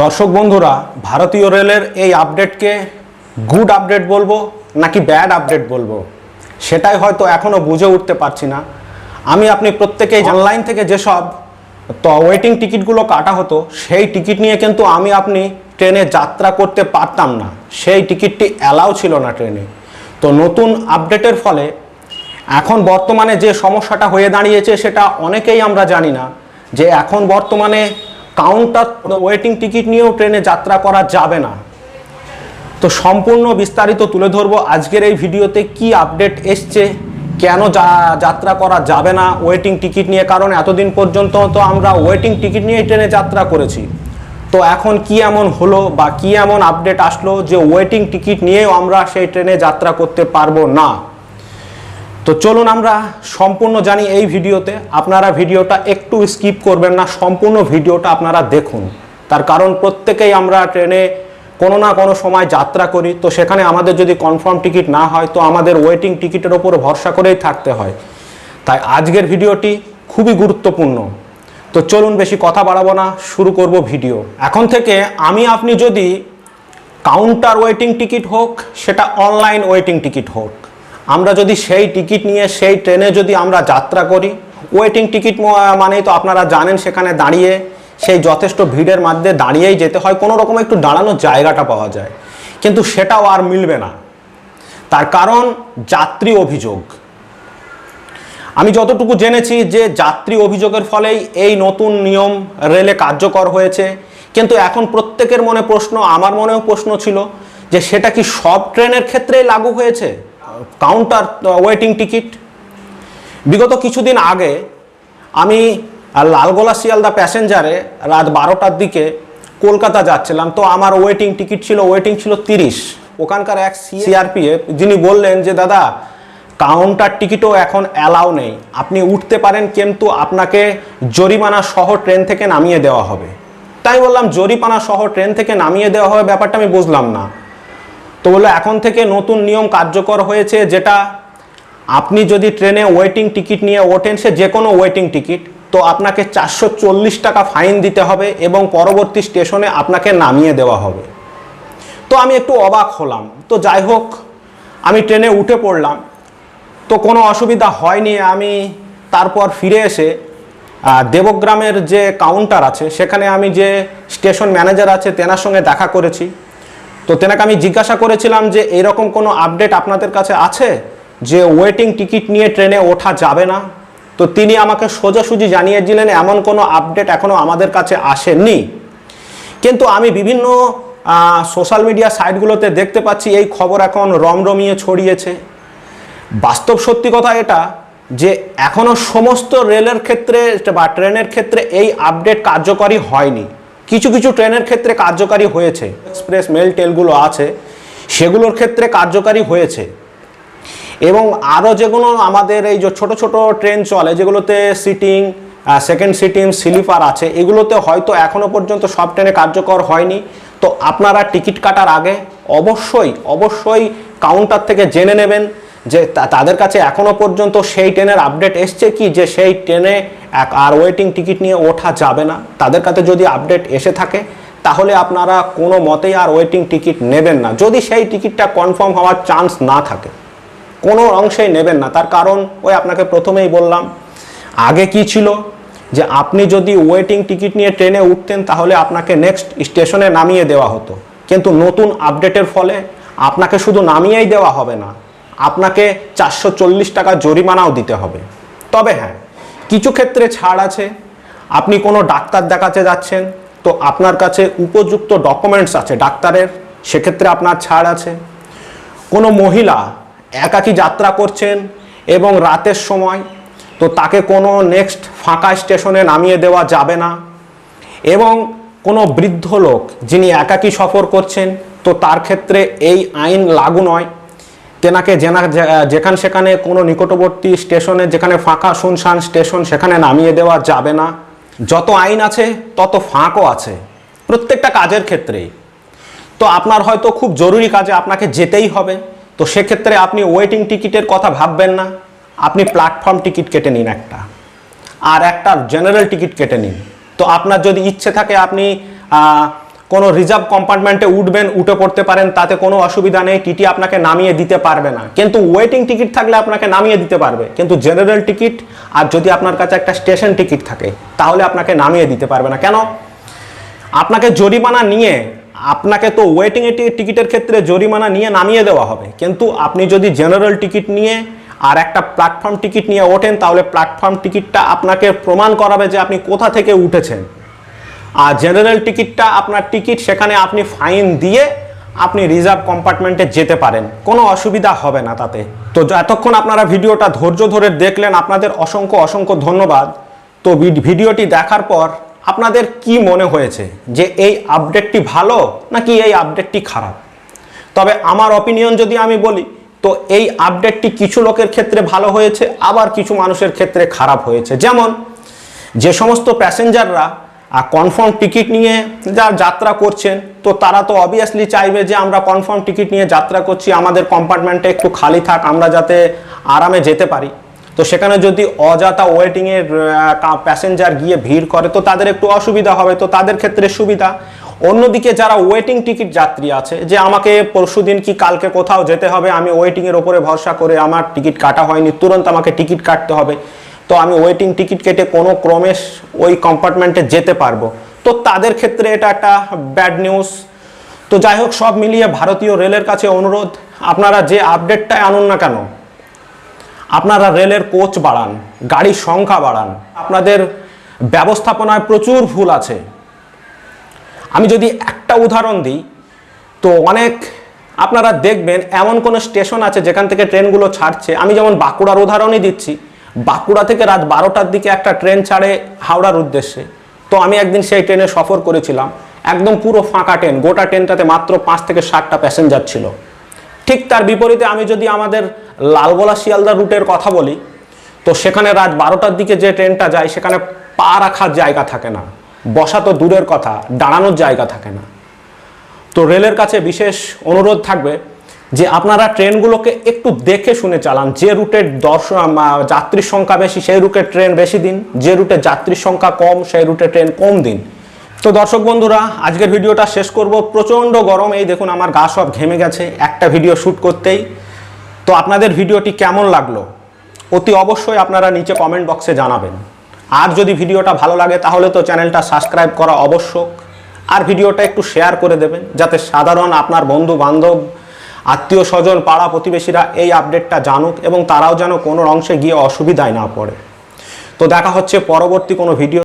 দর্শক বন্ধুরা, ভারতীয় রেলের এই আপডেটকে গুড আপডেট বলব নাকি ব্যাড আপডেট বলব? সেটাই হয়তো এখনও বুঝে উঠতে পারছি না। আমি আপনি প্রত্যেকেই অনলাইন থেকে যেসব, তো ওয়েটিং টিকিটগুলো কাটা হতো, সেই টিকিট নিয়ে কিন্তু আমি আপনি ট্রেনে যাত্রা করতে পারতাম না। সেই টিকিটটি অ্যালাউ ছিল না ট্রেনে। তো নতুন আপডেটের ফলে এখন বর্তমানে যে সমস্যাটা হয়ে দাঁড়িয়েছে সেটা অনেকেই আমরা জানি না, যে এখন বর্তমানে কাউন্টার ওয়েটিং টিকিট নিয়েও ট্রেনে যাত্রা করা যাবে না। তো সম্পূর্ণ বিস্তারিত তুলে ধরবো আজকের এই ভিডিওতে কি আপডেট এসছে, কেন যাত্রা করা যাবে না ওয়েটিং টিকিট নিয়ে, কারণ এতদিন পর্যন্ত তো আমরা ওয়েটিং টিকিট নিয়ে ট্রেনে যাত্রা করেছি। তো এখন কি এমন হলো বা কি এমন আপডেট আসলো যে ওয়েটিং টিকিট নিয়েও আমরা সেই ট্রেনে যাত্রা করতে পারব না? তো চলুন আমরা সম্পূর্ণ জানি এই ভিডিওতে। আপনারা ভিডিওটা একটু স্কিপ করবেন না, সম্পূর্ণ ভিডিওটা আপনারা দেখুন। তার কারণ প্রত্যেকেই আমরা ট্রেনে কোনো না কোনো সময় যাত্রা করি, তো সেখানে আমাদের যদি কনফার্ম টিকিট না হয়, তো আমাদের ওয়েটিং টিকিটের ওপর ভরসা করেই থাকতে হয়। তাই আজকের ভিডিওটি খুবই গুরুত্বপূর্ণ। তো চলুন বেশি কথা বাড়াবো না, শুরু করব ভিডিও। এখন থেকে আমি, আপনি যদি কাউন্টার ওয়েটিং টিকিট হোক, সেটা অনলাইন ওয়েটিং টিকিট হোক। আমরা যদি সেই টিকিট নিয়ে, সেই ট্রেনে যদি আমরা যাত্রা করি ওয়েটিং টিকিট মানেই তো আপনারা জানেন সেখানে দাঁড়িয়ে সেই যথেষ্ট ভিড়ের মধ্যে দাঁড়িয়েই যেতে হয়, কোনো রকম একটু দাঁড়ানোর জায়গাটা পাওয়া যায়। কিন্তু সেটাও আর মিলবে না। তার কারণ যাত্রী অভিযোগ। আমি যতটুকু জেনেছি যে যাত্রী অভিযোগের ফলেই এই নতুন নিয়ম রেলে কার্যকর হয়েছে। কিন্তু এখন প্রত্যেকের মনে প্রশ্ন, আমার মনেও প্রশ্ন ছিল যে সেটা কি সব ট্রেনের ক্ষেত্রেই লাগু হয়েছে? কাউন্টার ওয়েটিং টিকিট বিগত কিছুদিন আগে আমি লালগোলা শিয়ালদা প্যাসেঞ্জারে রাত বারোটার দিকে কলকাতা যাচ্ছিলাম। তো আমার ওয়েটিং টিকিট ছিল ওয়েটিং ছিল তিরিশ। ওখানকার এক সিআরপিএফ যিনি বললেন যে, দাদা কাউন্টার টিকিটও এখন অ্যালাউ নেই। আপনি উঠতে পারেন, কিন্তু আপনাকে জরিমানা সহ ট্রেন থেকে নামিয়ে দেওয়া হবে। তাই বললাম, জরিমানা সহ ট্রেন থেকে নামিয়ে দেওয়া হবে? ব্যাপারটা আমি বুঝলাম না। তো বলল, এখন থেকে নতুন নিয়ম কার্যকর হয়েছে যেটা আপনি যদি ট্রেনে ওয়েটিং টিকিট নিয়ে ওঠেন, সে যে কোনো ওয়েটিং টিকিট তো আপনাকে চারশো চল্লিশ টাকা ফাইন দিতে হবে এবং পরবর্তী স্টেশনে আপনাকে নামিয়ে দেওয়া হবে। তো আমি একটু অবাক হলাম। তো যাই হোক, আমি ট্রেনে উঠে পড়লাম। তো কোনো অসুবিধা হয়নি। আমি তারপর ফিরে এসে দেবগ্রামের যে কাউন্টার আছে, সেখানে আমি যে স্টেশন ম্যানেজার আছে, তেনার সঙ্গে দেখা করেছি। তো তেনাকে আমি জিজ্ঞাসা করেছিলাম যে এরকম কোনো আপডেট আপনাদের কাছে আছে? যে ওয়েটিং টিকিট নিয়ে ট্রেনে ওঠা যাবে না? তো তিনি আমাকে সোজাসুজি জানিয়ে দিলেন এমন কোনো আপডেট এখনও আমাদের কাছে আসেনি কিন্তু আমি বিভিন্ন সোশ্যাল মিডিয়া সাইটগুলোতে দেখতে পাচ্ছি এই খবর এখন রমরমিয়ে ছড়িয়েছে। বাস্তব সত্যি কথা এটা যে এখনও সমস্ত রেলের ক্ষেত্রে বা ট্রেনের ক্ষেত্রে এই আপডেট কার্যকরী হয়নি। কিছু কিছু ট্রেনের ক্ষেত্রে কার্যকারী হয়েছে। এক্সপ্রেস, মেল টেলগুলো আছে। সেগুলোর ক্ষেত্রে কার্যকারী হয়েছে। এবং আরও যেগুলো আমাদের এই যে ছোট ছোট ট্রেন চলে, যেগুলোতে সিটিং সেকেন্ড সিটিং স্লিপার আছে, এগুলোতে হয়তো এখনও পর্যন্ত সব ট্রেনে কার্যকর হয়নি। তো আপনারা টিকিট কাটার আগে অবশ্যই অবশ্যই কাউন্টার থেকে জেনে নেবেন। যে তাদের কাছে এখনও পর্যন্ত সেই ট্রেনের আপডেট এসছে কি? যে সেই ট্রেনে এক আর ওয়েটিং টিকিট নিয়ে ওঠা যাবে না। তাদের কাছে যদি আপডেট এসে থাকে, তাহলে আপনারা কোনো মতেই আর ওয়েটিং টিকিট নেবেন না। যদি সেই টিকিটটা কনফার্ম হওয়ার চান্স না থাকে, কোনো অংশেই নেবেন না। তার কারণ ওই আপনাকে প্রথমেই বললাম, আগে কি ছিল? যে আপনি যদি ওয়েটিং টিকিট নিয়ে ট্রেনে উঠতেন, তাহলে আপনাকে নেক্সট স্টেশনে নামিয়ে দেওয়া হতো। কিন্তু নতুন আপডেটের ফলে আপনাকে শুধু নামিয়েই দেওয়া হবে না। আপনাকে চারশো চল্লিশ টাকা জরিমানাও দিতে হবে। তবে হ্যাঁ কিছু ক্ষেত্রে ছাড় আছে। আপনি কোনো ডাক্তার দেখাতে যাচ্ছেন, তো আপনার কাছে উপযুক্ত ডকুমেন্টস আছে ডাক্তারের, সেক্ষেত্রে আপনার ছাড় আছে। কোনো মহিলা একাকী যাত্রা করছেন এবং রাতের সময়, তো তাকে কোনো নেক্সট ফাঁকা স্টেশনে নামিয়ে দেওয়া যাবে না। এবং কোনো বৃদ্ধ লোক যিনি একাকী সফর করছেন, তো তার ক্ষেত্রে এই আইন লাগু নয়। তেনাকে জেনা যেখান সেখানে কোনো নিকটবর্তী স্টেশনে, যেখানে ফাঁকা শুনশান স্টেশন, সেখানে নামিয়ে দেওয়া যাবে না। যত আইন আছে, তত ফাঁকও আছে, প্রত্যেকটা কাজের ক্ষেত্রেই তো আপনার হয়তো খুব জরুরি কাজে আপনাকে যেতেই হবে। তো সেক্ষেত্রে আপনি ওয়েটিং টিকিটের কথা ভাববেন না। আপনি প্ল্যাটফর্ম টিকিট কেটে নিন একটা। আর একটা জেনারেল টিকিট কেটে নিন। তো আপনার যদি ইচ্ছে থাকে, আপনি কোনো রিজার্ভ কম্পার্টমেন্টে উঠবেন, উঠে পড়তে পারেন, তাতে কোনো অসুবিধা নেই টিটি আপনাকে নামিয়ে দিতে পারবে না। কিন্তু ওয়েটিং টিকিট থাকলে আপনাকে নামিয়ে দিতে পারবে। কিন্তু জেনারেল টিকিট আর যদি আপনার কাছে একটা স্টেশন টিকিট থাকে, তাহলে আপনাকে নামিয়ে দিতে পারবে না। কেন? আপনাকে জরিমানা নিয়ে, আপনাকে তো ওয়েটিং টিকিটের ক্ষেত্রে জরিমানা নিয়ে নামিয়ে দেওয়া হবে। কিন্তু আপনি যদি জেনারেল টিকিট নিয়ে আর একটা প্ল্যাটফর্ম টিকিট নিয়ে ওঠেন, তাহলে প্ল্যাটফর্ম টিকিটটা আপনাকে প্রমাণ করাবে যে আপনি কোথা থেকে উঠেছেন। আর জেনারেল টিকিটটা আপনার টিকিট সেখানে আপনি ফাইন দিয়ে আপনি রিজার্ভ কম্পার্টমেন্টে যেতে পারেন। কোনো অসুবিধা হবে না তাতে। তো এতক্ষণ আপনারা ভিডিওটা ধৈর্য ধরে দেখলেন, আপনাদের অসংখ্য অসংখ্য ধন্যবাদ। তো ভিড- ভিডিওটি দেখার পর আপনাদের কি মনে হয়েছে? যে এই আপডেটটি ভালো নাকি এই আপডেটটি খারাপ? তবে আমার অপিনিয়ন যদি আমি বলি, তো এই আপডেটটি কিছু লোকের ক্ষেত্রে ভালো হয়েছে, আবার কিছু মানুষের ক্ষেত্রে খারাপ হয়েছে। যেমন, যে সমস্ত প্যাসেঞ্জাররা কনফার্ম টিকিট নিয়ে যা যাত্রা করছেন, তো তারা তো অবভিয়াসলি চাইবে যে আমরা কনফার্ম টিকিট নিয়ে যাত্রা করছি, আমাদের কম্পার্টমেন্টে একটু খালি থাক, আমরা যাতে আরামে যেতে পারি। তো সেখানে যদি অযথা ওয়েটিংয়ের প্যাসেঞ্জার গিয়ে ভিড় করে, তো তাদের একটু অসুবিধা হবে, তো তাদের ক্ষেত্রে সুবিধা। অন্যদিকে যারা ওয়েটিং টিকিট যাত্রী আছে, যে আমাকে পরশুদিন কি কালকে কোথাও যেতে হবে, আমি ওয়েটিংয়ের ওপরে ভরসা করে আমার টিকিট কাটা হয়নি, তুরন্ত আমাকে টিকিট কাটতে হবে। তো আমি ওয়েটিং টিকিট কেটে কোনো ক্রমে ওই কম্পার্টমেন্টে যেতে পারব। তো তাদের ক্ষেত্রে এটা একটা ব্যাড নিউজ তো যাই হোক, সব মিলিয়ে ভারতীয় রেলের কাছে অনুরোধ, আপনারা যে আপডেটটাই আনুন না কেন, আপনারা রেলের কোচ বাড়ান, গাড়ির সংখ্যা বাড়ান। আপনাদের ব্যবস্থাপনায় প্রচুর ভুল আছে। আমি যদি একটা উদাহরণ দিই, তো অনেক, আপনারা দেখবেন এমন কোনো স্টেশন আছে যেখান থেকে ট্রেনগুলো ছাড়ছে। আমি যেমন বাঁকুড়ার উদাহরণই দিচ্ছি। বাঁকুড়া থেকে রাত বারোটার দিকে একটা ট্রেন ছাড়ে হাওড়ার উদ্দেশ্যে। তো আমি একদিন সেই ট্রেনে সফর করেছিলাম। একদম পুরো ফাঁকা ট্রেন, গোটা ট্রেনটাতে মাত্র পাঁচ থেকে ষাটটা প্যাসেঞ্জার ছিল। ঠিক তার বিপরীতে আমি যদি আমাদের লালগোলা শিয়ালদা রুটের কথা বলি, তো সেখানে রাত বারোটার দিকে যে ট্রেনটা যায়, সেখানে পা রাখার জায়গা থাকে না। বসা তো দূরের কথা, দাঁড়ানোর জায়গা থাকে না। তো রেলের কাছে বিশেষ অনুরোধ থাকবে যে আপনারা ট্রেনগুলোকে একটু দেখে শুনে চালান। যে রুটের দর্শন যাত্রীর সংখ্যা বেশি, সেই রুটের ট্রেন বেশি দিন। যে রুটে যাত্রীর সংখ্যা কম, সেই রুটে ট্রেন কম দিন। তো দর্শক বন্ধুরা, আজকের ভিডিওটা শেষ করব। প্রচণ্ড গরম, এই দেখুন আমার গা সব ঘেমে গেছে, একটা ভিডিও শ্যুট করতেই। তো আপনাদের ভিডিওটি কেমন লাগল? অতি অবশ্যই আপনারা নিচে কমেন্ট বক্সে জানাবেন। আর যদি ভিডিওটা ভালো লাগে, তাহলে তো চ্যানেলটা সাবস্ক্রাইব করা অবশ্যক। আর ভিডিওটা একটু শেয়ার করে দেবেন, যাতে সাধারণ আপনার বন্ধু বান্ধব আত্মীয় স্বজন, পাড়া প্রতিবেশীরা এই আপডেটটা জানুক এবং তারাও যেন কোনো অংশে গিয়ে অসুবিধায় না পড়ে। তো দেখা হচ্ছে পরবর্তী কোনো ভিডিও